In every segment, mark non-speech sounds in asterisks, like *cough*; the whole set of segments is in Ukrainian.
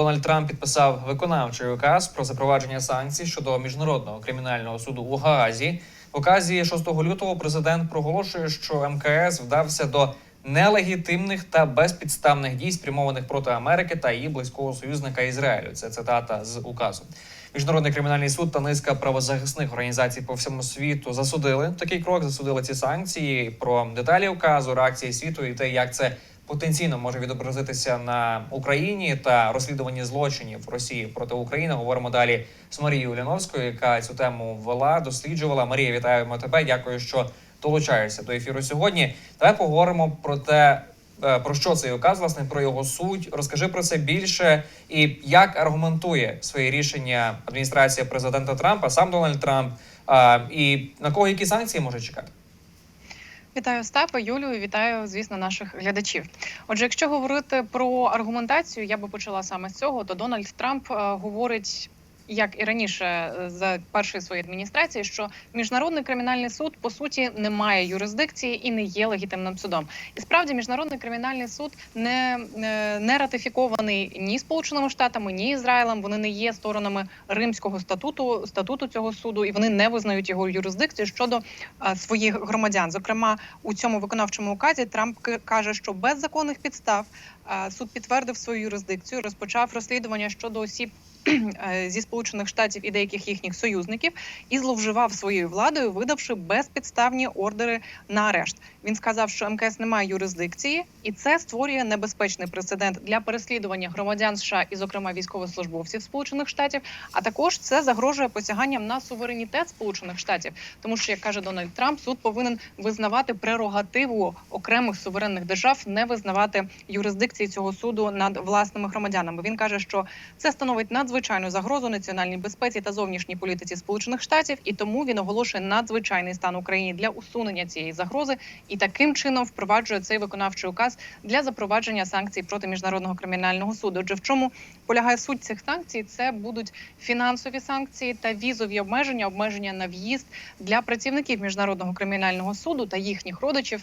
Дональд Трамп підписав виконавчий указ про запровадження санкцій щодо міжнародного кримінального суду у Гаазі. В указі 6 лютого президент проголошує, що МКС вдався до нелегітимних та безпідставних дій, спрямованих проти Америки та її близького союзника Ізраїлю. Це цитата з указу. Міжнародний кримінальний суд та низка правозахисних організацій по всьому світу засудили такий крок, засудили ці санкції. Про деталі указу, реакції світу і те, як це потенційно може відобразитися на Україні та розслідуванні злочинів Росії проти України. Говоримо далі з Марією Уляновською, яка цю тему вела, досліджувала. Марія, вітаємо тебе. Дякую, що долучаєшся до ефіру сьогодні. Давай поговоримо про те, е, про що цей указ, власне, про його суть. Розкажи про це більше і як аргументує своє рішення адміністрація президента Трампа, сам Дональд Трамп, і на кого які санкції може чекати? Вітаю Остапа, Юлію, вітаю, звісно, наших глядачів. Отже, якщо говорити про аргументацію, я би почала саме з цього. То Дональд Трамп е, говорить. Як і раніше е, за першої своєї адміністрації, що міжнародний кримінальний суд по суті не має юрисдикції і не є легітимним судом. І справді міжнародний кримінальний суд не, е, не ратифікований ні Сполученими Штатами, ні Ізраїлем. Вони не є сторонами Римського статуту статуту цього суду, і вони не визнають його юрисдикцію щодо е, своїх громадян. Зокрема, у цьому виконавчому указі Трамп каже, що без законних підстав суд підтвердив свою юрисдикцію, розпочав розслідування щодо осіб. *clears throat* е, Зі сполучених штатів і деяких їхніх союзників і зловживав своєю владою, видавши безпідставні ордери на арешт. Він сказав, що МКС не має юрисдикції, і це створює небезпечний прецедент для переслідування громадян США і, зокрема, військовослужбовців Сполучених Штатів. А також це загрожує посяганням на суверенітет Сполучених Штатів, тому що, як каже Дональд Трамп, суд повинен визнавати прерогативу окремих суверенних держав, не визнавати юрисдикції цього суду над власними громадянами. Він каже, що це становить надзвичайну загрозу національній безпеці та зовнішній політиці Сполучених Штатів, і тому він оголошує надзвичайний стан Україні для усунення цієї загрози і таким чином впроваджує цей виконавчий указ для запровадження санкцій проти міжнародного кримінального суду. Отже, в чому полягає суть цих санкцій? Це будуть фінансові санкції та візові обмеження, обмеження на в'їзд для працівників міжнародного кримінального суду та їхніх родичів.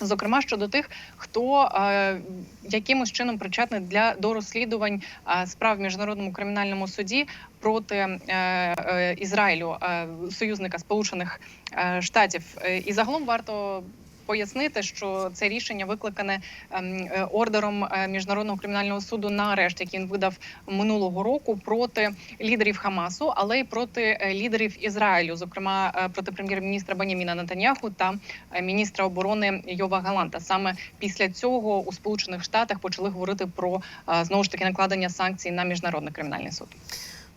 Зокрема, щодо тих, хто е, якимось чином причетний для до розслідувань е, справ в міжнародному кримінальному суді проти е, е, Ізраїлю, е, союзника Сполучених е, Штатів. Е, І загалом варто пояснити, що це рішення викликане ем, е, ордером е, міжнародного кримінального суду на арешт, який він видав минулого року проти лідерів Хамасу, але й проти е, лідерів Ізраїлю, зокрема проти прем'єр-міністра Баняміна Нетаньяху та міністра оборони Йова Галанта. Саме після цього у Сполучених Штатах почали говорити про знову ж таки накладення санкцій на міжнародний кримінальний суд.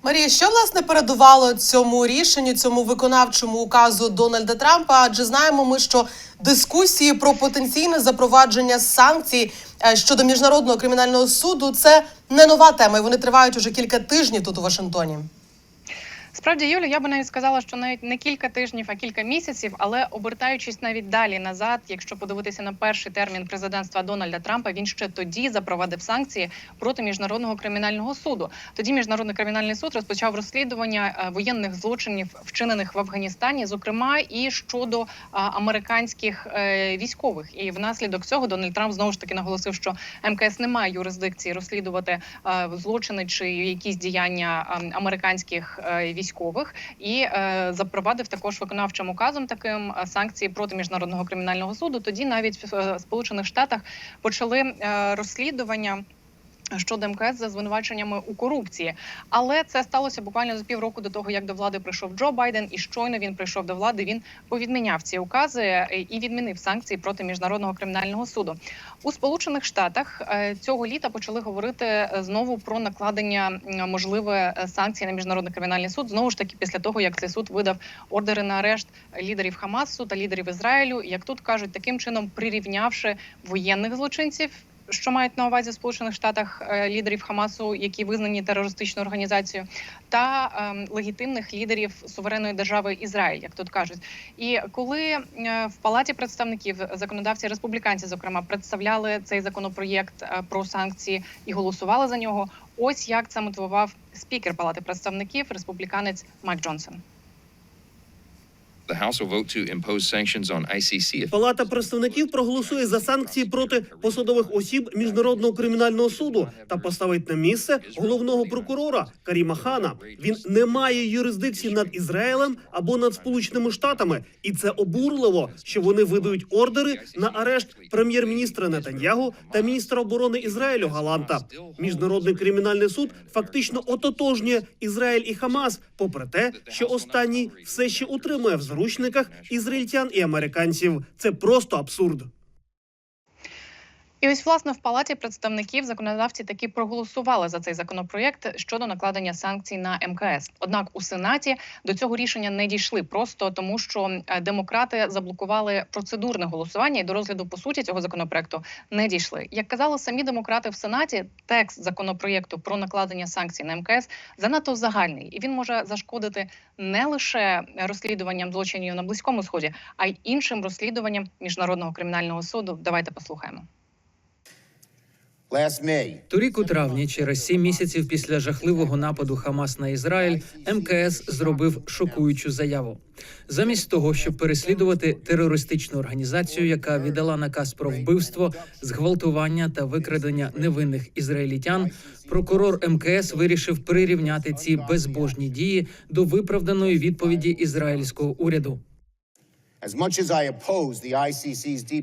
Марія, що власне передувало цьому рішенню, цьому виконавчому указу Дональда Трампа? Адже знаємо ми, що дискусії про потенційне запровадження санкцій е, щодо міжнародного кримінального суду це не нова тема. і Вони тривають уже кілька тижнів тут у Вашингтоні. Справді, Юлю, я би навіть сказала, що навіть не кілька тижнів, а кілька місяців, але обертаючись навіть далі назад, якщо подивитися на перший термін президентства Дональда Трампа, він ще тоді запровадив санкції проти міжнародного кримінального суду. Тоді міжнародний кримінальний суд розпочав розслідування е, воєнних злочинів, вчинених в Афганістані, зокрема і щодо американських е, військових. І внаслідок цього Дональд Трамп знову ж таки наголосив, що МКС не має юрисдикції розслідувати е, злочини чи якісь діяння американських е, військових, і е, запровадив також виконавчим указом таким е, санкції проти міжнародного кримінального суду. Тоді навіть в е, Сполучених Штатах почали е, розслідування. Щодо МКС за звинуваченнями у корупції, але це сталося буквально за півроку до того, як до влади прийшов Джо Байден, і щойно він прийшов до влади. Він повідміняв ці укази е, і відмінив санкції проти міжнародного кримінального суду у Сполучених Штатах. е, Цього літа почали говорити е, знову про накладення можливе санкцій на міжнародний кримінальний суд. Знову ж таки, після того як цей суд видав ордери на арешт лідерів Хамасу та лідерів Ізраїлю, як тут кажуть, таким чином прирівнявши воєнних злочинців що мають на увазі в Сполучених Штатах е, лідерів Хамасу, які визнані терористичною організацією, та ем, легітимних лідерів суверенної держави Ізраїль, як тут кажуть. І коли е, в палаті представників законодавці республіканці, зокрема, представляли цей законопроєкт е, про санкції і голосували за нього. Ось як це мотивував спікер Палати представників, республіканець Майк Джонсон. Палата представників проголосує за санкції проти посадових осіб міжнародного кримінального суду та поставить на місце головного прокурора Каріма Хана. Він не має юрисдикції над Ізраїлем або над Сполученими Штатами, і це обурливо, що вони видають ордери на арешт прем'єр-міністра Нетаньягу та міністра оборони Ізраїлю Галанта. Міжнародний кримінальний суд фактично ототожнює Ізраїль і Хамас, попри те, що останній все ще утримує в заручниках ізраїльтян і американців. Це просто абсурд. І ось власне в палаті представників законодавці таки проголосували за цей законопроєкт щодо накладення санкцій на МКС. Однак у сенаті до цього рішення не дійшли просто тому, що е, демократи заблокували процедурне голосування і до розгляду по суті цього законопроекту не дійшли. Як казали самі демократи в сенаті, текст законопроєкту про накладення санкцій на МКС занадто загальний, і він може зашкодити не лише розслідуванням злочинів на близькому сході, а й іншим розслідуванням міжнародного кримінального суду. Давайте послухаємо. Торік у травні, через сім місяців після жахливого нападу Хамас на Ізраїль, МКС зробив шокуючу заяву. Замість того, щоб переслідувати терористичну організацію, яка віддала наказ про вбивство, зґвалтування та викрадення невинних ізраїлітян, прокурор МКС вирішив прирівняти ці безбожні дії до виправданої відповіді ізраїльського уряду.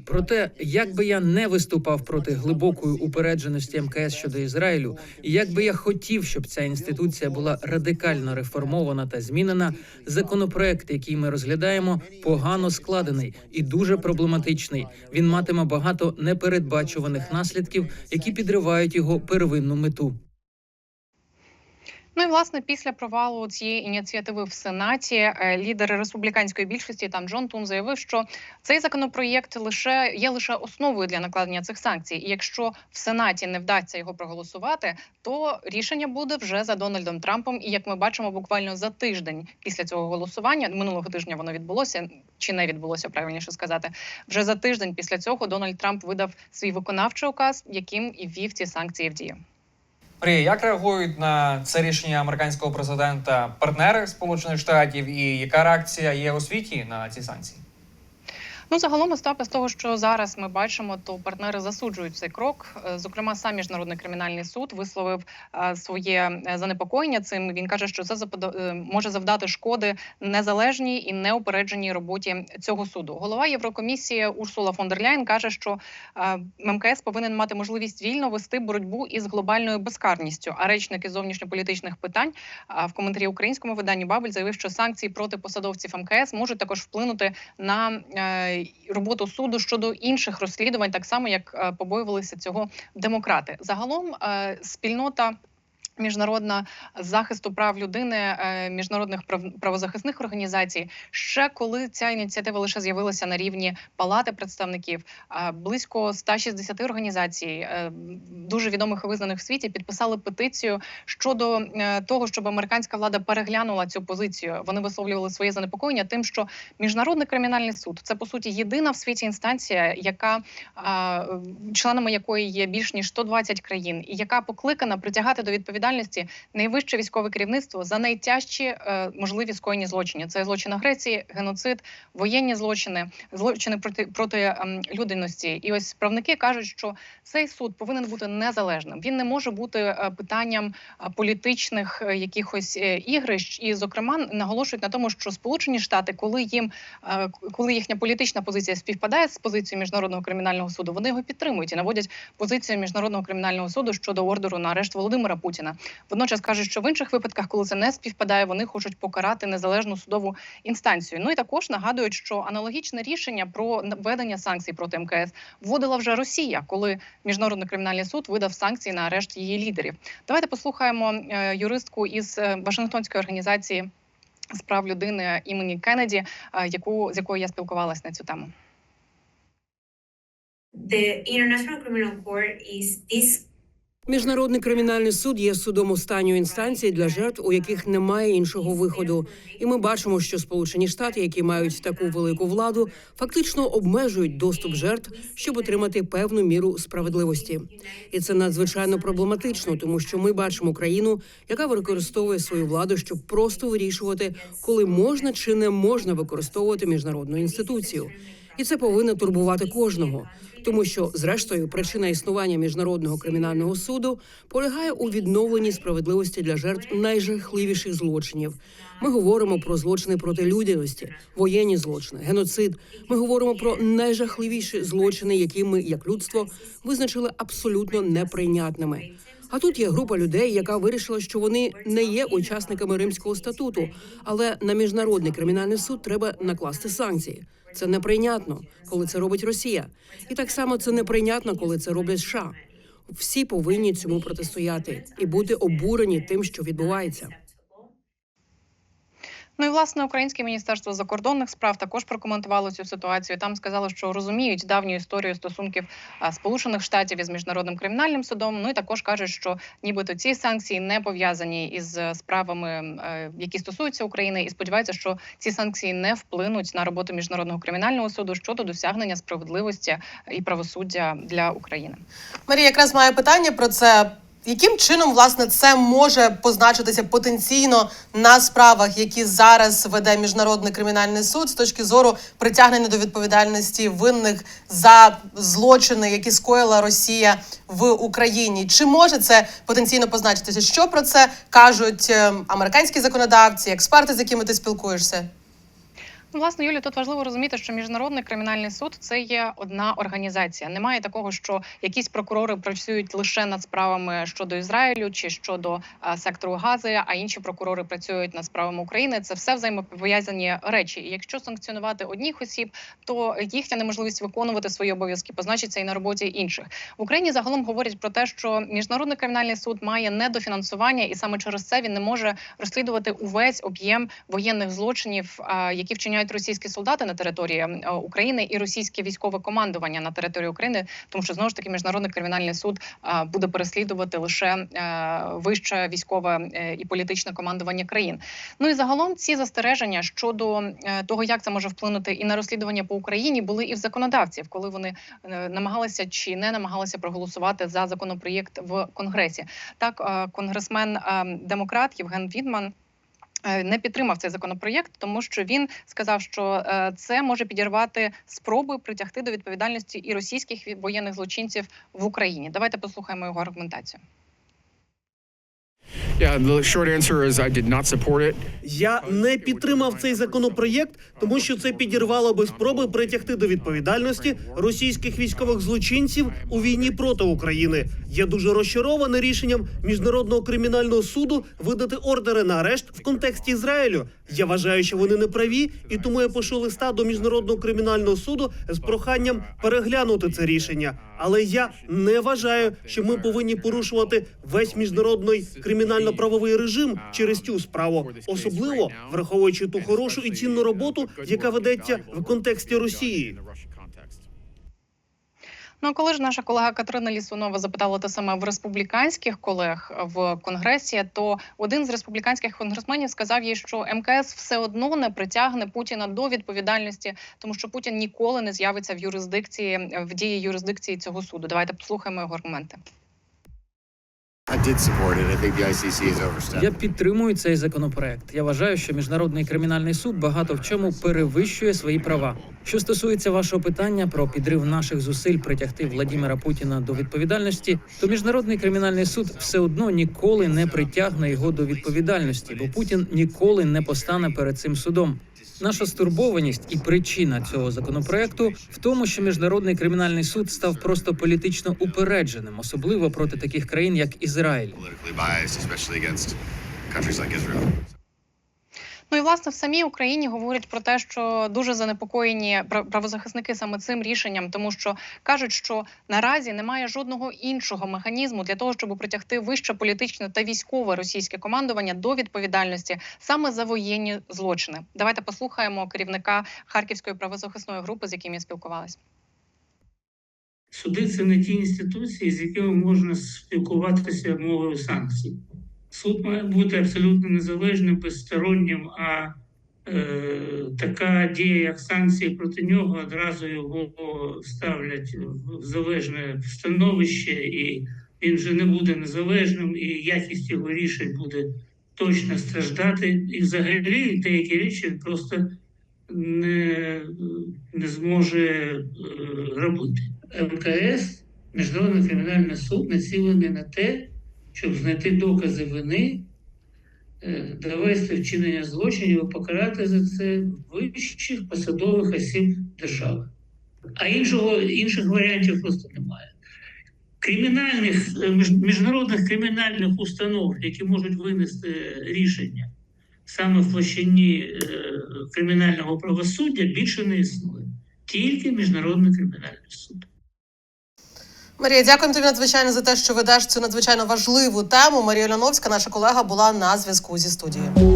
Проте, як би я не виступав проти глибокої упередженості МКС щодо Ізраїлю, і як би я хотів, щоб ця інституція була радикально реформована та змінена, законопроект, який ми розглядаємо, погано складений і дуже проблематичний. Він матиме багато непередбачуваних наслідків, які підривають його первинну мету. Ну і власне після провалу цієї ініціативи в Сенаті е, лідер республіканської більшості там Джон Тун заявив, що цей законопроєкт лише є лише основою для накладення цих санкцій. І якщо в Сенаті не вдасться його проголосувати, то рішення буде вже за Дональдом Трампом. І як ми бачимо, буквально за тиждень після цього голосування минулого тижня воно відбулося чи не відбулося, правильніше сказати. Вже за тиждень після цього Дональд Трамп видав свій виконавчий указ, яким і ввів ці санкції в дію. Марія, як реагують на це рішення американського президента партнери Сполучених Штатів, і яка реакція є у світі на ці санкції? Ну, загалом, Остапе, з того, що зараз ми бачимо, то партнери засуджують цей крок. Е, Зокрема, сам міжнародний кримінальний суд висловив е, своє е, занепокоєння цим. Він каже, що це може завдати шкоди незалежній і неупередженій роботі цього суду. Голова Єврокомісії Урсула фон дер Ляйн каже, що МКС повинен мати можливість вільно вести боротьбу із глобальною безкарністю. А речник із зовнішньополітичних питань в коментарі українському виданні Бабель заявив, що санкції проти посадовців МКС можуть також вплинути на роботу суду щодо інших розслідувань, так само як е, побоювалися цього демократи. Загалом е, спільнота. Міжнародна захисту прав людини е, міжнародних прав- правозахисних організацій ще коли ця ініціатива лише з'явилася на рівні палати представників, е, близько 160 організацій, е, дуже відомих і визнаних в світі, підписали петицію щодо того, щоб американська влада переглянула цю позицію. Вони висловлювали своє занепокоєння тим, що міжнародний кримінальний суд це по суті єдина в світі інстанція, яка членами якої є більш ніж 120 країн, і яка покликана притягати до відповідальності найвище військове керівництво за найтяжчі е, можливі скоєні злочини. Це злочин агресії, геноцид, воєнні злочини, злочини проти проти ем, людяності. І ось правники кажуть, що цей суд повинен бути незалежним. Він не може бути е, питанням е, політичних е, якихось е, ігрищ. І, зокрема, наголошують на тому, що Сполучені Штати, коли їм е, коли їхня політична позиція співпадає з позицією міжнародного кримінального суду, вони його підтримують і наводять позицію міжнародного кримінального суду щодо ордеру на арешт Володимира Путіна. Водночас кажуть, що в інших випадках, коли це не співпадає, вони хочуть покарати незалежну судову інстанцію. Ну і також нагадують, що аналогічне рішення про введення санкцій проти МКС вводила вже Росія, коли міжнародний кримінальний суд видав санкції на арешт її лідерів. Давайте послухаємо е, юристку із е, Вашингтонської організації з прав людини імені Кеннеді, е, яку з якою я спілкувалась на цю тему. the International Criminal Court is this Міжнародний кримінальний суд є судом останньої інстанції для жертв, у яких немає іншого виходу. І ми бачимо, що Сполучені Штати, які мають таку велику владу, фактично обмежують доступ жертв, щоб отримати певну міру справедливості. І це надзвичайно проблематично, тому що ми бачимо країну, яка використовує свою владу, щоб просто вирішувати, коли можна чи не можна використовувати міжнародну інституцію. І це повинно турбувати кожного, тому що, зрештою, причина існування міжнародного кримінального суду полягає у відновленні справедливості для жертв найжахливіших злочинів. Ми говоримо про злочини проти людяності, воєнні злочини, геноцид. Ми говоримо про найжахливіші злочини, які ми, як людство, визначили абсолютно неприйнятними. А тут є група людей, яка вирішила, що вони не є учасниками Римського статуту, але на міжнародний кримінальний суд треба накласти санкції. Це неприйнятно, коли це робить Росія, і так само це неприйнятно, коли це роблять США. Всі повинні цьому протистояти і бути обурені тим, що відбувається. Ну і власне українське міністерство закордонних справ також прокоментувало цю ситуацію. Там сказали, що розуміють давню історію стосунків Сполучених Штатів із міжнародним кримінальним судом. Ну і також кажуть, що нібито ці санкції не пов'язані із справами, е, які стосуються України, і сподіваються, що ці санкції не вплинуть на роботу міжнародного кримінального суду щодо досягнення справедливості і правосуддя для України. Марія якраз має питання про це. Яким чином власне це може позначитися потенційно на справах, які зараз веде міжнародний кримінальний суд з точки зору притягнення до відповідальності винних за злочини, які скоїла Росія в Україні? Чи може це потенційно позначитися? Що про це кажуть е, американські законодавці, експерти, з якими ти спілкуєшся? Власне, Юлі, тут важливо розуміти, що міжнародний кримінальний суд це є одна організація. Немає такого, що якісь прокурори працюють лише над справами щодо Ізраїлю чи щодо а, сектору Гази, а інші прокурори працюють над справами України. Це все взаємопов'язані речі. І якщо санкціонувати одних осіб, то їхня неможливість виконувати свої обов'язки позначиться і на роботі інших в Україні. Загалом говорять про те, що міжнародний кримінальний суд має недофінансування, і саме через це він не може розслідувати увесь об'єм воєнних злочинів, а, які вчиняють російські солдати на території е, України і російське військове командування на території України, тому що знову ж таки міжнародний кримінальний суд буде переслідувати лише е, вище військове е, і політичне командування країн. Ну і загалом ці застереження щодо е, того, як це може вплинути і на розслідування по Україні, були і в законодавців, коли вони е, намагалися чи не намагалися проголосувати за законопроєкт в конгресі. Так, е, конгресмен е, демократ Євген Відман. Е, Не підтримав цей законопроєкт, тому що він сказав, що е, це може підірвати спроби притягти до відповідальності і російських воєнних злочинців в Україні. Давайте послухаємо його аргументацію. Yeah, the. Я не підтримав цей законопроєкт, тому що це підірвало би спроби притягти до відповідальності російських військових злочинців у війні проти України. Я дуже розчарований рішенням міжнародного кримінального суду видати ордери на арешт в контексті Ізраїлю. Я вважаю, що вони не праві, і тому я пишу листа до міжнародного кримінального суду з проханням переглянути це рішення. Але я не вважаю, що ми повинні порушувати весь міжнародний кримінально-правовий режим через цю справу, особливо враховуючи ту хорошу і цінну роботу, яка ведеться в контексті Росії. Ну, коли ж наша колега Катерина Лісунова запитала те саме в республіканських колег в конгресі, то один з республіканських конгресменів сказав їй, що МКС все одно не притягне Путіна до відповідальності, тому що Путін ніколи не з'явиться в юрисдикції в дії юрисдикції цього суду. Давайте послухаємо його аргументи. I did support it. I think the ICC is overstepped. Я підтримую цей законопроект. Я вважаю, що міжнародний кримінальний суд багато в чому перевищує свої права. Що стосується вашого питання про підрив наших зусиль притягти Владімира Путіна до відповідальності, то міжнародний кримінальний суд все одно ніколи не притягне його до відповідальності, бо Путін ніколи не постане перед цим судом. Наша стурбованість і причина цього законопроекту в тому, що міжнародний кримінальний суд став просто політично упередженим, особливо проти таких країн, як Ізраїль. Ну і власне в самій Україні говорять про те, що дуже занепокоєні пра- правозахисники саме цим рішенням, тому що кажуть, що наразі немає жодного іншого механізму для того, щоб притягти вище політичне та військове російське командування до відповідальності саме за воєнні злочини. Давайте послухаємо керівника Харківської правозахисної групи, з яким я спілкувалася. Суди це не ті інституції, з якими можна спілкуватися мовою санкцій. Суд має бути абсолютно незалежним, безстороннім, а е, така дія, як санкції проти нього, одразу його ставлять в залежне становище, і він вже не буде незалежним, і якість його рішень буде точно страждати. І взагалі деякі речі просто не, не зможе е, робити. МКС, Міжнародний кримінальний суд, націлений на те, щоб знайти докази вини, е, довести вчинення злочинів і покарати за це вищих посадових осіб держави. А іншого, інших варіантів просто немає. Кримінальних е, міжнародних кримінальних установ, які можуть винести рішення саме в площині е, кримінального правосуддя, більше не існує. Тільки міжнародний кримінальний суд. Марія, дякуємо тобі надзвичайно за те, що ведеш цю надзвичайно важливу тему. Марія Ляновська, наша колега, була на зв'язку зі студією.